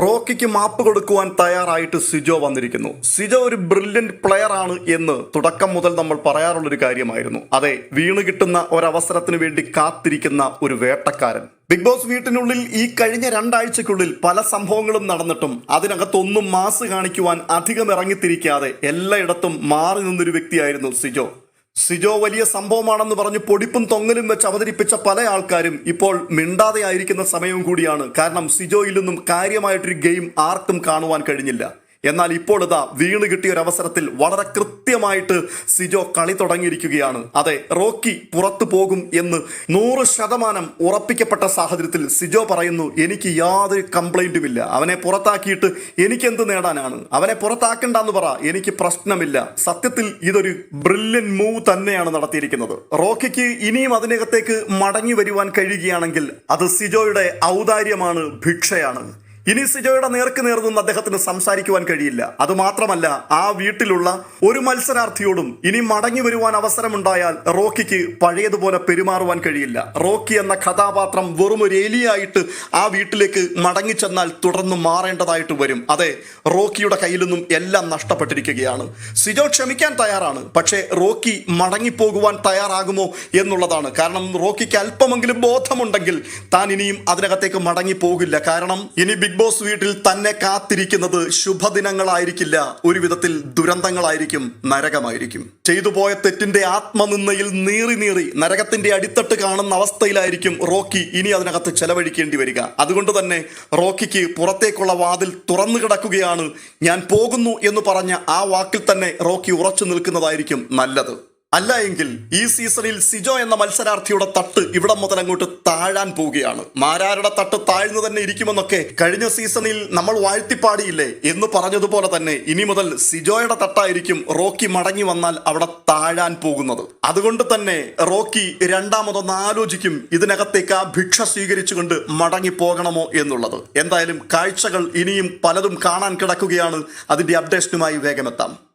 റോക്കിക്ക് മാപ്പ് കൊടുക്കുവാൻ തയ്യാറായിട്ട് സിജോ വന്നിരിക്കുന്നു. സിജോ ഒരു ബ്രില്യന്റ് പ്ലെയർ ആണ് എന്ന് തുടക്കം മുതൽ നമ്മൾ പറയാറുള്ളൊരു കാര്യമായിരുന്നു. അതെ വീണ് കിട്ടുന്ന ഒരവസരത്തിന് വേണ്ടി കാത്തിരിക്കുന്ന ഒരു വേട്ടക്കാരൻ. ബിഗ് ബോസ് വീട്ടിനുള്ളിൽ ഈ കഴിഞ്ഞ രണ്ടാഴ്ചക്കുള്ളിൽ പല സംഭവങ്ങളും നടന്നിട്ടും അതിനകത്തൊന്നും മാസ് കാണിക്കുവാൻ അധികം ഇറങ്ങിത്തിരിക്കാതെ എല്ലായിടത്തും മാറി നിന്നൊരു വ്യക്തിയായിരുന്നു സിജോ. സിജോ വലിയ സംഭവമാണെന്ന് പറഞ്ഞ് പൊടിപ്പും തൊങ്ങലും വെച്ച് അവതരിപ്പിച്ച പല ആൾക്കാരും ഇപ്പോൾ മിണ്ടാതെ ആയിരിക്കുന്ന സമയവും കൂടിയാണ്. കാരണം സിജോയിൽ നിന്നും കാര്യമായിട്ടൊരു ഗെയിം ആർക്കും കാണുവാൻ കഴിഞ്ഞില്ല. എന്നാൽ ഇപ്പോൾ ഇതാ വീണ് കിട്ടിയ ഒരു അവസരത്തിൽ വളരെ കൃത്യമായിട്ട് സിജോ കളി തുടങ്ങിയിരിക്കുകയാണ്. അതെ റോക്കി പുറത്തു പോകും എന്ന് നൂറ് ശതമാനം ഉറപ്പിക്കപ്പെട്ട സാഹചര്യത്തിൽ സിജോ പറയുന്നു എനിക്ക് യാതൊരു കംപ്ലൈന്റും ഇല്ല. അവനെ പുറത്താക്കിയിട്ട് എനിക്ക് എന്ത് നേടാനാണ്? അവനെ പുറത്താക്കണ്ടെന്ന് പറ. എനിക്ക് പ്രശ്നമില്ല. സത്യത്തിൽ ഇതൊരു ബ്രില്യൻ മൂവ് തന്നെയാണ് നടത്തിയിരിക്കുന്നത്. റോക്കിക്ക് ഇനിയും അതിനകത്തേക്ക് മടങ്ങി വരുവാൻ കഴിയുകയാണെങ്കിൽ അത് സിജോയുടെ ഔദാര്യമാണ് ഭിക്ഷയാണ്. ഇനി സിജോയുടെ നേർക്ക് നേർന്നൊന്നും നിന്ന് അദ്ദേഹത്തിന് സംസാരിക്കുവാൻ കഴിയില്ല. അതുമാത്രമല്ല ആ വീട്ടിലുള്ള ഒരു മത്സരാർത്ഥിയോടും ഇനി മടങ്ങി വരുവാൻ അവസരമുണ്ടായാൽ റോക്കിക്ക് പഴയതുപോലെ പെരുമാറുവാൻ കഴിയില്ല. റോക്കി എന്ന കഥാപാത്രം വെറും ഒരു എലിയായിട്ട് ആ വീട്ടിലേക്ക് മടങ്ങി ചെന്നാൽ തുടർന്ന് മാറേണ്ടതായിട്ട് വരും. അതെ റോക്കിയുടെ കയ്യിൽ നിന്നും എല്ലാം നഷ്ടപ്പെട്ടിരിക്കുകയാണ്. സിജോ ക്ഷമിക്കാൻ തയ്യാറാണ് പക്ഷേ റോക്കി മടങ്ങിപ്പോകുവാൻ തയ്യാറാകുമോ എന്നുള്ളതാണ്. കാരണം റോക്കിക്ക് അല്പമെങ്കിലും ബോധമുണ്ടെങ്കിൽ താൻ ഇനിയും അതിനകത്തേക്ക് മടങ്ങി പോകില്ല കാരണം ഇനി ബിഗ് ബോസ് വീട്ടിൽ തന്നെ കാത്തിരിക്കുന്നത് ശുഭദിനങ്ങളായിരിക്കില്ല. ഒരു വിധത്തിൽ ദുരന്തങ്ങളായിരിക്കും നരകമായിരിക്കും. ചെയ്തു പോയ തെറ്റിന്റെ ആത്മനിന്ദയിൽ നീറി നീറി നരകത്തിന്റെ അടിത്തട്ട് കാണുന്ന അവസ്ഥയിലായിരിക്കും റോക്കി ഇനി അതിനകത്ത് ചെലവഴിക്കേണ്ടി വരിക. അതുകൊണ്ട് തന്നെ റോക്കിക്ക് പുറത്തേക്കുള്ള വാതിൽ തുറന്നു കിടക്കുകയാണ് ഞാൻ പോകുന്നു എന്ന് പറഞ്ഞ ആ വാക്കിൽ തന്നെ റോക്കി ഉറച്ചു നിൽക്കുന്നതായിരിക്കും നല്ലത്. അല്ല എങ്കിൽ ഈ സീസണിൽ സിജോ എന്ന മത്സരാർത്ഥിയുടെ തട്ട് ഇവിടം മുതൽ അങ്ങോട്ട് താഴാൻ പോവുകയാണ്. മാരാരുടെ തട്ട് താഴ്ന്നു തന്നെ ഇരിക്കുമെന്നൊക്കെ കഴിഞ്ഞ സീസണിൽ നമ്മൾ വാഴ്ത്തിപ്പാടിയില്ലേ എന്ന് പറഞ്ഞതുപോലെ തന്നെ ഇനി മുതൽ സിജോയുടെ തട്ടായിരിക്കും റോക്കി മടങ്ങി വന്നാൽ അവിടെ താഴാൻ പോകുന്നത്. അതുകൊണ്ട് തന്നെ റോക്കി രണ്ടാമതൊന്ന് ആലോചിക്കും ഇതിനകത്തേക്ക് ആ ഭിക്ഷ സ്വീകരിച്ചുകൊണ്ട് മടങ്ങി പോകണമോ എന്നുള്ളത്. എന്തായാലും കാഴ്ചകൾ ഇനിയും പലതും കാണാൻ കിടക്കുകയാണ്. അതിന്റെ അപ്ഡേഷനുമായി വേഗമെത്താം.